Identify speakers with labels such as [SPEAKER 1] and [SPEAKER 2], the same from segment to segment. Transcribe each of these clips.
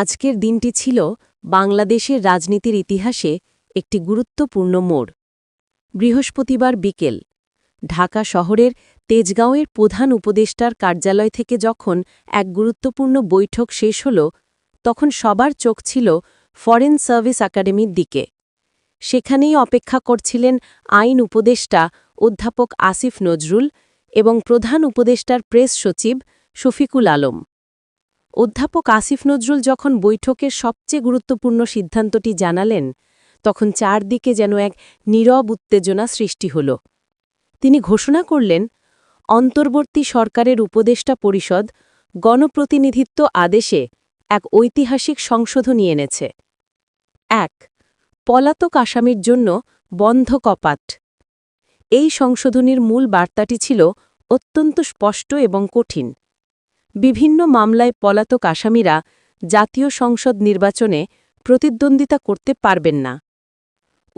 [SPEAKER 1] আজকের দিনটি ছিল বাংলাদেশের রাজনীতির ইতিহাসে একটি গুরুত্বপূর্ণ মোড় বৃহস্পতিবার বিকেল ঢাকা শহরের তেজগাঁওয়ের প্রধান উপদেষ্টার কার্যালয় থেকে যখন এক গুরুত্বপূর্ণ বৈঠক শেষ হল তখন সবার চোখ ছিল ফরেন সার্ভিস একাডেমির দিকে সেখানেই অপেক্ষা করছিলেন আইন উপদেষ্টা অধ্যাপক আসিফ নজরুল এবং প্রধান উপদেষ্টার প্রেস সচিব শফিকুল আলম অধ্যাপক আসিফ নজরুল যখন বৈঠকের সবচেয়ে গুরুত্বপূর্ণ সিদ্ধান্তটি জানালেন তখন চারদিকে যেন এক নীরব উত্তেজনা সৃষ্টি হল তিনি ঘোষণা করলেন অন্তর্বর্তী সরকারের উপদেষ্টা পরিষদ গণপ্রতিনিধিত্ব আদেশে এক ঐতিহাসিক সংশোধনী এনেছে এক পলাতক আসামির জন্য বন্ধ কপাট এই সংশোধনীর মূল বার্তাটি ছিল অত্যন্ত স্পষ্ট এবং কঠিন বিভিন্ন মামলায় পলাতক আসামিরা জাতীয় সংসদ নির্বাচনে প্রতিদ্বন্দ্বিতা করতে পারবেন না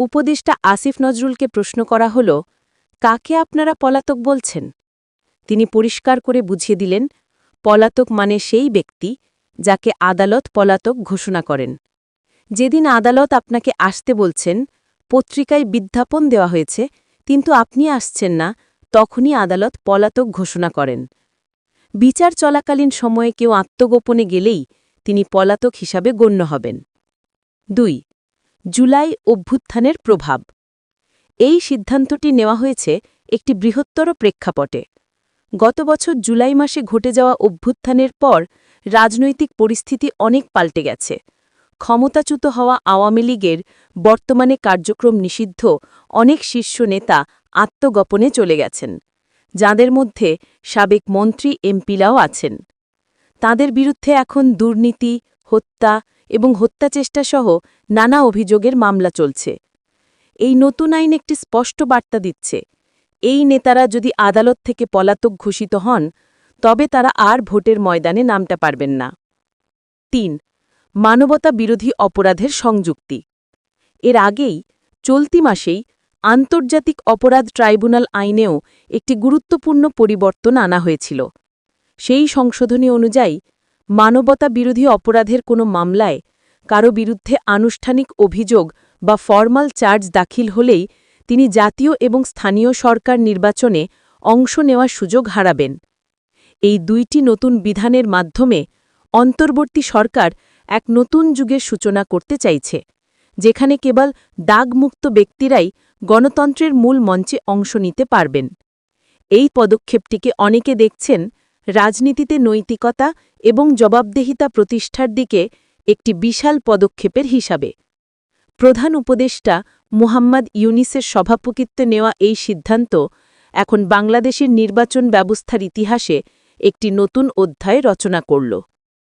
[SPEAKER 1] উপদেষ্টা আসিফ নজরুলকে প্রশ্ন করা হল কাকে আপনারা পলাতক বলছেন তিনি পরিষ্কার করে বুঝিয়ে দিলেন পলাতক মানে সেই ব্যক্তি যাকে আদালত পলাতক ঘোষণা করেন যেদিন আদালত আপনাকে আসতে বলছেন পত্রিকায় বিজ্ঞাপন দেওয়া হয়েছে কিন্তু আপনি আসছেন না তখনই আদালত পলাতক ঘোষণা করেন বিচার চলাকালীন সময়ে কেউ আত্মগোপনে গেলেই তিনি পলাতক হিসাবে গণ্য হবেন দুই জুলাই অভ্যুত্থানের প্রভাব এই সিদ্ধান্তটি নেওয়া হয়েছে একটি বৃহত্তর প্রেক্ষাপটে গত বছর জুলাই মাসে ঘটে যাওয়া অভ্যুত্থানের পর রাজনৈতিক পরিস্থিতি অনেক পাল্টে গেছে ক্ষমতাচ্যুত হওয়া আওয়ামী লীগের বর্তমানে কার্যক্রম নিষিদ্ধ অনেক শীর্ষ নেতা আত্মগোপনে চলে গেছেন যাদের মধ্যে সাবেক মন্ত্রী এমপিলাও আছেন তাদের বিরুদ্ধে এখন দুর্নীতি হত্যা এবং হত্যাচেষ্টাসহ নানা অভিযোগের মামলা চলছে এই নতুন আইন একটি স্পষ্ট বার্তা দিচ্ছে এই নেতারা যদি আদালত থেকে পলাতক ঘোষিত হন তবে তারা আর ভোটের ময়দানে নামটা পারবেন না তিন মানবতা বিরোধী অপরাধের সংযুক্তি এর আগেই চলতি মাসেই আন্তর্জাতিক অপরাধ ট্রাইব্যুনাল আইনেও একটি গুরুত্বপূর্ণ পরিবর্তন আনা হয়েছিল সেই সংশোধনী অনুযায়ী মানবতা বিরোধী অপরাধের কোনো মামলায় কারো বিরুদ্ধে আনুষ্ঠানিক অভিযোগ বা ফর্মাল চার্জ দাখিল হলেই তিনি জাতীয় এবং স্থানীয় সরকার নির্বাচনে অংশ নেওয়ার সুযোগ হারাবেন এই দুইটি নতুন বিধানের মাধ্যমে অন্তর্বর্তী সরকার এক নতুন যুগের সূচনা করতে চাইছে যেখানে কেবল দাগমুক্ত ব্যক্তিরাই গণতন্ত্রের মূল মঞ্চে অংশ নিতে পারবেন এই পদক্ষেপটিকে অনেকে দেখছেন রাজনীতিতে নৈতিকতা এবং জবাবদেহিতা প্রতিষ্ঠার দিকে একটি বিশাল পদক্ষেপের হিসাবে প্রধান উপদেষ্টা মুহাম্মদ ইউনিসের সভাপতিত্বে নেওয়া এই সিদ্ধান্ত এখন বাংলাদেশের নির্বাচন ব্যবস্থার ইতিহাসে একটি নতুন অধ্যায় রচনা করল